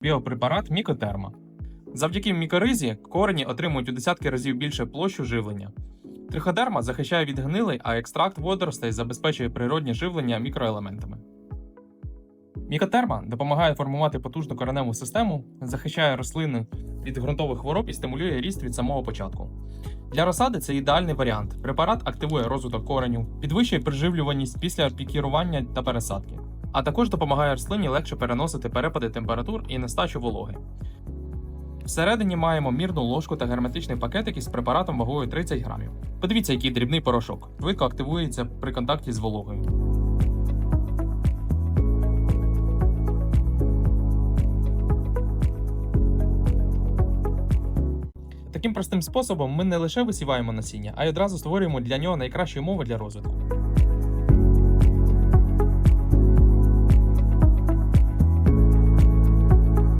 біопрепарат Мікотерма. Завдяки мікоризі корені отримують у десятки разів більше площу живлення. Триходерма захищає від гнилей, а екстракт водоростей забезпечує природнє живлення мікроелементами. Мікотерма допомагає формувати потужну кореневу систему, захищає рослини від ґрунтових хвороб і стимулює ріст від самого початку. Для розсади це ідеальний варіант. Препарат активує розвиток кореню, підвищує приживлюваність після пікірування та пересадки, а також допомагає рослині легше переносити перепади температур і нестачу вологи. Всередині маємо мірну ложку та герметичний пакетик із препаратом вагою 30 грамів. Подивіться, який дрібний порошок. Швидко активується при контакті з вологою. Таким простим способом ми не лише висіваємо насіння, а й одразу створюємо для нього найкращі умови для розвитку.